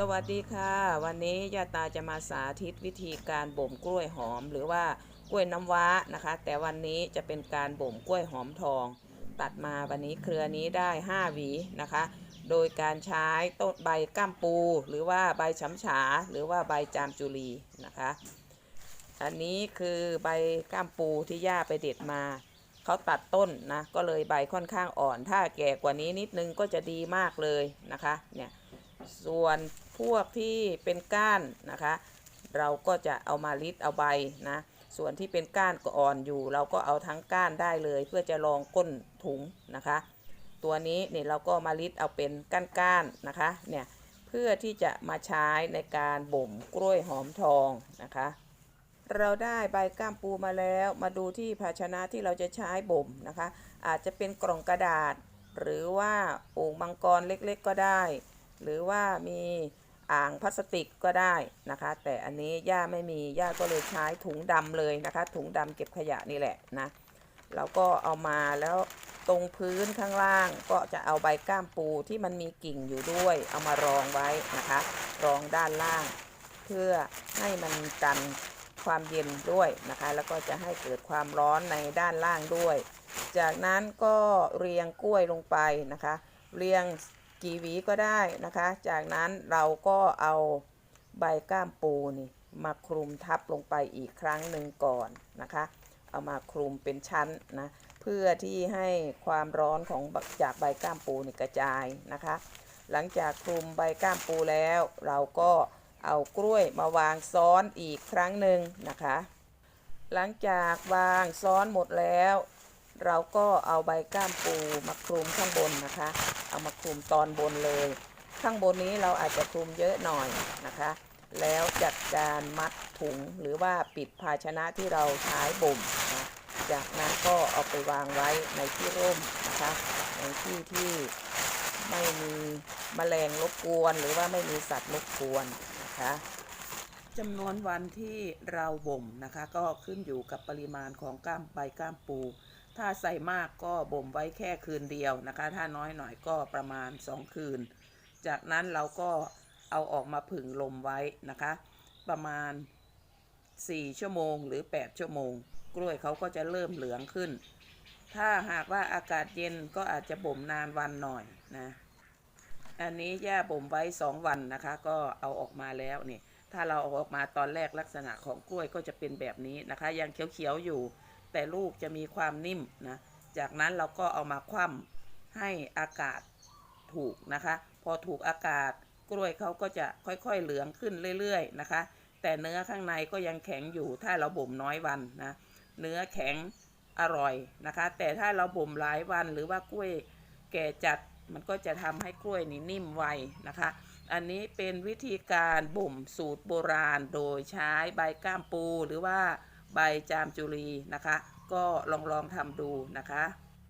สวัสดีค่ะ วันนี้ยาตาจะมาสาธิตวิธีการบ่มกล้วยหอม หรือว่ากล้วยน้ำว้านะคะ แต่วันนี้จะเป็นการบ่มกล้วยหอมทอง ตัดมาวันนี้เครือนี้ได้ 5 หวีนะคะ โดยการใช้ต้นใบก้ามปู หรือว่าใบฉำฉา หรือว่าใบจามจุลีนะคะ อันนี้คือใบก้ามปูที่ย่าไปเด็ดมาเขาตัดต้นนะก็เลยใบค่อนข้างอ่อน ถ้าแก่กว่านี้นิดนึงก็จะดีมากเลยนะคะเนี่ย ส่วนพวกที่เป็นก้านนะคะ เราก็จะเอามาลิดเอาใบนะ ส่วนที่เป็นก้านก็อ่อนอยู่ เราก็เอาทั้งก้านได้เลย เพื่อจะรองก้นถุงนะคะ ตัวนี้เนี่ยเราก็มาลิดเอาเป็นก้านๆนะคะเนี่ยเพื่อที่จะมาใช้ในการบ่มกล้วยหอมทองนะคะ เราได้ใบก้ามปูมาแล้ว มาดูที่ภาชนะที่เราจะใช้บ่มนะคะ อาจจะเป็นกล่องกระดาษ หรือว่าโอ่งมังกรเล็กๆก็ได้ หรือว่ามีอ่างพลาสติกก็ได้นะคะ แต่อันนี้ย่าไม่มีย่าก็เลยใช้ถุงดำเลยนะคะ ถุงดำเก็บขยะนี่แหละนะเราก็เอามาแล้วตรงพื้นข้างล่างก็จะเอาใบก้ามปูที่มันมีกิ่งอยู่ด้วย เอามารองไว้นะคะ รองด้านล่าง เพื่อให้มันกันความเย็นด้วยนะคะ แล้วก็จะให้เกิดความร้อนในด้านล่างด้วย จากนั้นก็เรียงกล้วยลงไปนะคะ เรียง กี่หวีก็ได้นะคะ จากนั้นเราก็เอาใบก้ามปูนี่มาคลุมทับลงไปอีกครั้งหนึ่งก่อนนะคะ เอามาคลุมเป็นชั้นนะเพื่อที่ให้ความร้อนของจากใบก้ามปูนี่กระจายนะคะ หลังจากคลุมใบก้ามปูแล้ว เราก็เอากล้วยมาวางซ้อนอีกครั้งหนึ่งนะคะ หลังจากวางซ้อนหมดแล้ว เราก็เอาใบก้ามปูมาคลุมข้างบนนะคะ เอามาคลุมตอนบนเลย ข้างบนนี้เราอาจจะคลุมเยอะหน่อยนะคะ แล้วจัดการมัดถุงหรือว่าปิดภาชนะที่เราใช้บ่มนะจากนั้นก็เอาไปวางไว้ในที่ร่มนะคะในที่ที่ไม่มีแมลงรบกวนหรือว่าไม่มีสัตว์รบกวนนะคะจำนวนวันที่เราบ่มนะคะ ก็ขึ้นอยู่กับปริมาณของก้ามใบก้ามปู ถ้าใส่มากก็บ่มไว้แค่คืนเดียวนะคะ ถ้าน้อยหน่อยก็ประมาณ 2 คืน จากนั้นเราก็เอาออกมาผึ่งลมไว้นะคะ ประมาณ 4 ชั่วโมงหรือ 8 ชั่วโมง กล้วยเขาก็จะเริ่มเหลืองขึ้น ถ้าหากว่าอากาศเย็นก็อาจจะบ่มนานวันหน่อยนะอันนี้ย่าบ่มไว้ 2 วันนะคะ ก็เอาออกมาแล้วนี่ถ้าเราเอาออกมาตอนแรกลักษณะของกล้วยก็จะเป็นแบบนี้นะคะ ยังเขียวๆอยู่ แต่ลูกจะมีความนิ่มนะ จากนั้นเราก็เอามาคว่ำให้อากาศถูกนะคะ พอถูกอากาศกล้วยเขาก็จะค่อยๆเหลืองขึ้นเรื่อยๆนะคะ แต่เนื้อข้างในก็ยังแข็งอยู่ถ้าเราบ่มน้อยวันนะ เนื้อแข็งอร่อยนะคะ แต่ถ้าเราบ่มหลายวันหรือว่ากล้วยแก่จัดมันก็จะทำให้กล้วยนี่นิ่มไวนะคะ อันนี้เป็นวิธีการบ่มสูตรโบราณโดยใช้ใบก้ามปูหรือว่า ใบจามจุรีนะคะ ก็ลองลองทำดูนะคะ